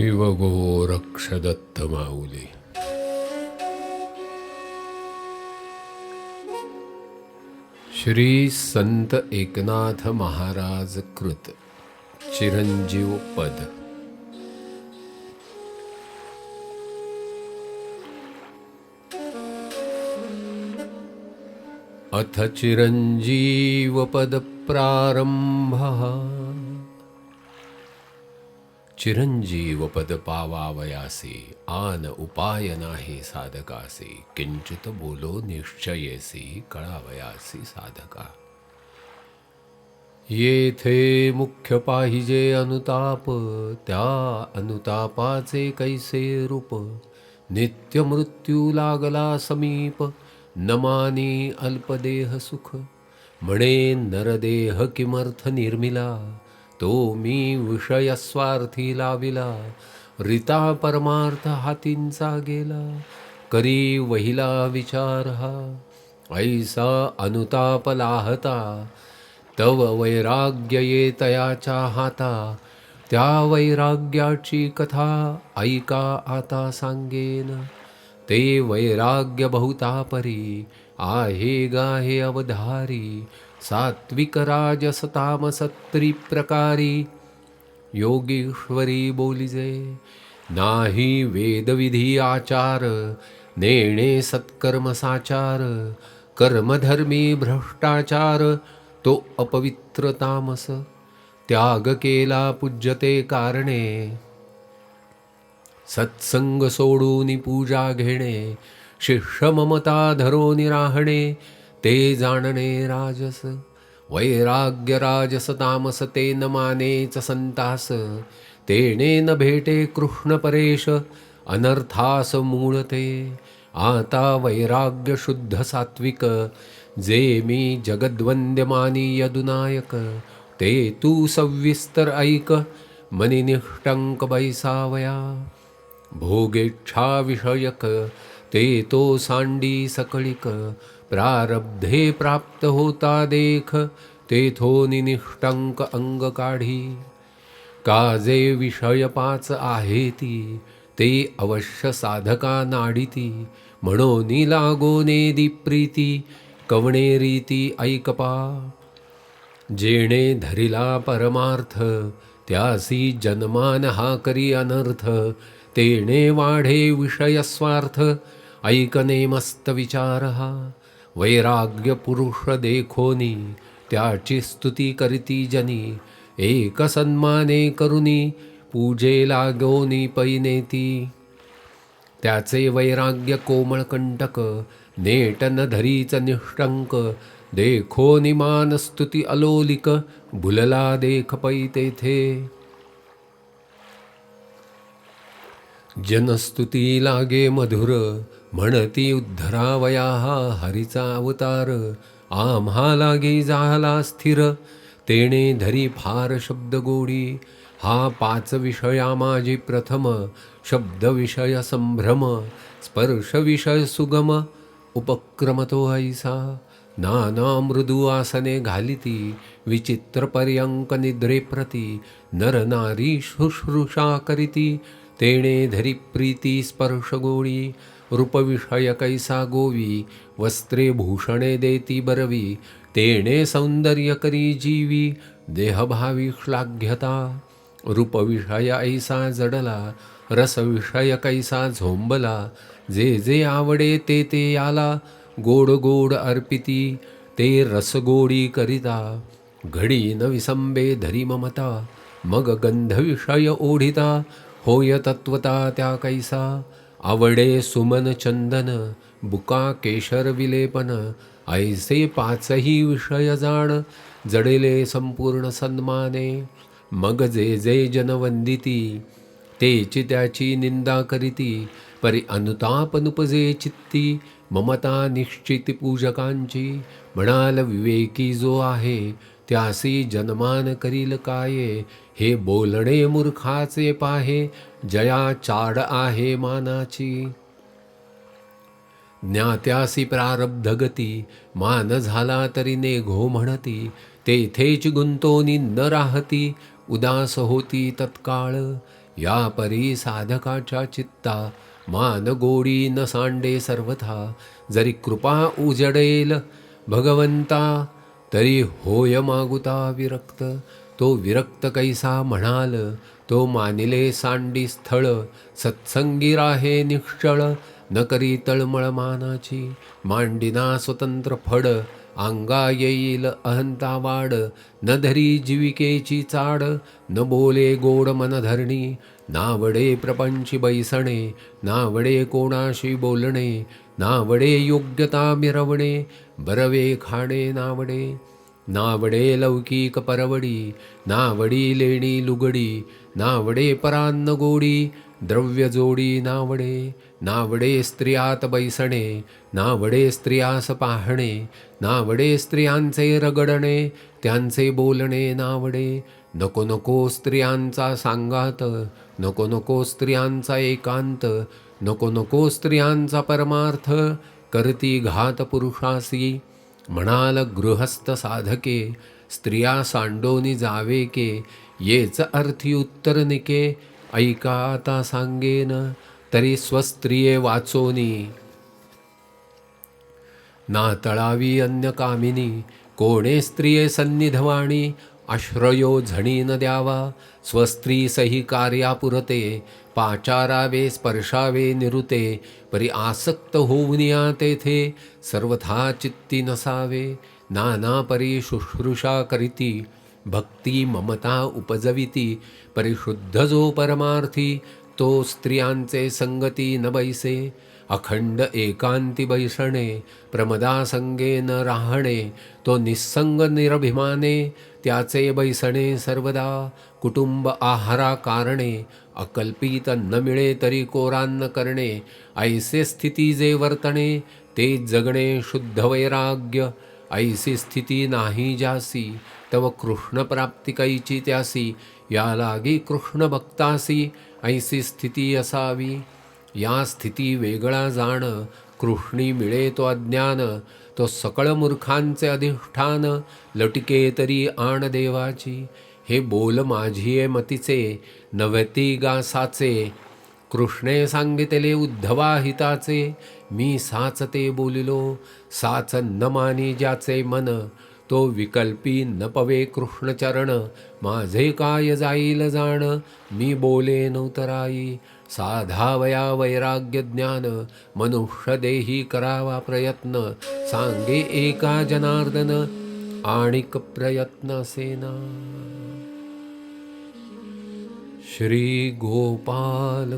शिवगोरक्षदत्त माऊली श्री संत एकनाथ महाराज कृत चिरंजीव पद। अथ चिरंजीव पद चिरंजीव पद पावावयासे आन उपाय नाही साधकासे किंचित बोलो निश्चयेसी कळावयासी साधका। येथे मुख्य पाहिजे अनुताप त्या अनुतापाचे कैसे रूप? नित्य मृत्यू लागला समीप नमानी अल्पदेह सुख? म्हणे नरदेह किमर्थ निर्मिला तो मी विषयस्वार्थी लाविला रिता परमार्थ हातींचा गेला. करी वहिला विचार हा ऐसा अनुताप लाहता. तव वैराग्य ये तयाच्या हाता त्या वैराग्याची कथा ऐका आता सांगेन. ते वैराग्य बहुता परी आहे गाहे अवधारी. सात्विक राजस तामस त्रिप्रकारी बोलिजे नाही वेदविधी आचार नेणे सत्कर्म साचार कर्मधर्मी भ्रष्टाचार तो अपवित्र तामस त्याग केला पूज्यते कारणे। सत्संग सोडून पूजा घेणे शिष्य ममता निराहणे राहणे ते जाणणे राजस वैराग्य राजस तामस ते न मानेच संतास तेने न भेटे कृष्ण परेश अनर्थास मूळते. आता वैराग्य शुद्ध सात्विक जे मी जगद्वंद्यमानी यदुनायक ते तू सविस्तर ऐक मनिनिष्टंक बैसावया. भोगेच्छा विषयक ते तो सांडी सकळिक प्रारब्धे प्राप्त होता देख तेथो निनिष्टंक अंग काढी. काजे विषय पाच आहे ती ते अवश्य साधका नाडिती. म्हणून लागोने प्रीती कवणे रीती ऐकपा. जेणे धरिला परमार्थ त्यासी जन्मान हा करी अनर्थ. तेणे वाढे विषयस्वार्थ ऐकने मस्त विचार हा वैराग्य पुरुष देखोनी त्याची स्तुती करीती जनी एक सन्माने करुनी पूजे लागोनी पैनेती त्याचे वैराग्य कोमळ कंटक नेट न धरीच निष्टंक देखो निमान स्तुती अलोलिक भुलला देख पै तेथे जनस्तुती लागे मधुर म्हणती उद्धरावया हरिचा हरीचा अवतार आम्हा लागे झाला स्थिर तेणे धरी फार शब्द गोडी हा पाच विषया माझी प्रथम शब्द विषय संभ्रम स्पर्श विषय सुगम उपक्रमतो ऐसा नाना मृदु आसने घालिती विचित्र पर्यंक निद्रे प्रती नर नारी शुश्रूषा करीती तेणे धरी प्रीती स्पर्श गोळी रूपविषय कैसा गोवी वस्त्रे भूषणे देती बरवी तेणे सौंदर्य करी जीवी देहभावी श्लाघ्यता। रूपविषय ऐसा जडला रसविषय कैसा झोंबला जे जे आवडे ते ते आला गोड गोड अर्पिती ते रसगोडी करिता। घडी न विसंबे धरी ममता मग गंधविषय ओढिता होय तत्वता त्या कैसा। आवडे सुमन चंदन बुका केशर विलेपन ऐसे पाचही विषय जाण जडेले संपूर्ण सन्माने मग जे जे जनवंदिती तेची त्याची निंदा करीती परी अनुतापनुपजे चित्ती ममता निश्चित पूजकांची म्हणाल विवेकी जो आहे त्यासी जन्मान करील काये हे बोलणे मूर्खाचे पाहे जया चाड आहे मानाची. ज्ञात्यासी प्रारब्ध गती मान झाला तरी नेघो म्हणती तेथेच गुंतोनी न राहती उदास होती तत्काळ. या परी साधकाच्या चित्ता मान गोडी न सांडे सर्वथा जरी कृपा उजडेल भगवंता तरी होय मागुता विरक्त तो विरक्त कैसा म्हणाल तो मानिले सांडी स्थळ सत्संगी राहे निश्चळ न करी तळमळ मानाची मांडिना स्वतंत्र फड अंगा येईल अहंता वाड न धरी जीविकेची चाड न बोले गोड मन धरणी नावडे प्रपंची बैसणे नावडे कोणाशी बोलणे नावडे योग्यता मिरवणे बरवे खाणे नावडे. नावडे लौकिक परवडी नावडी लेणी लुगडी नावडे परान्न गोडी द्रव्य जोडी नावडे नावडे स्त्रियात बैसणे नावडे स्त्रियास पाहणे नावडे स्त्रियांचे रगडणे त्यांचे बोलणे नावडे नको नको स्त्रियांचा सांगात नको नको स्त्रियांचा एकांत नको नको स्त्रियांचा परमार्थ करती घात पुरुषासी म्हणाल गृहस्थ साधके स्त्रिया सांडोनी जावे के येच अर्थी उत्तर निके ऐका आता सांगेन तरी स्वस्त्रिये वाचोनी. ना तळावी अन्य कामिनी कोणे स्त्रिये सन्निधवाणी आश्रयो झणी न द्यावा स्वस्त्री सही कार्यापुरते पाचारावे स्पर्शावे निरुते परी आसक्त होऊन या तेथे सर्वथा चित्ती नसावे नाना परी शुश्रूषा करीती भक्ती ममता उपजविती परिशुद्ध जो परमार्थी तो स्त्रियांचे संगती न बैसे अखंड एकांती बैसणे प्रमदासंगे न राहणे तो निस्संग निरभिमाने त्याचे बैसणे सर्वदा कुटुंब आहारा कारणे अकल्पित न मिळे तरी कोरान्न करणे ऐसे स्थिती जे वर्तणे ते जगणे शुद्ध वैराग्य ऐसी स्थिती नाही जासी तव कृष्ण प्राप्ती कैची त्यासी या लागी कृष्ण भक्तासी ऐसी स्थिती असावी. या स्थिती वेगळा जाण कृष्णी मिळे तो अज्ञान तो सकळ मूर्खांचे अधिष्ठान लटके तरी आण देवाची. हे बोल माझीये मतीचे नव्हती गासाचे. कृष्णे सांगितले उद्धवा हिताचे मी साच ते बोलिलो साच न मानी ज्याचे मन. तो विकल्पी न पवे कृष्णचरण माझे काय जाईल जाण? मी बोले नवतराई साधावया वैराग्य ज्ञान मनुष्य देही करावा प्रयत्न सांगे एका जनार्दन आणिक प्रयत्न सेना. श्री गोपाल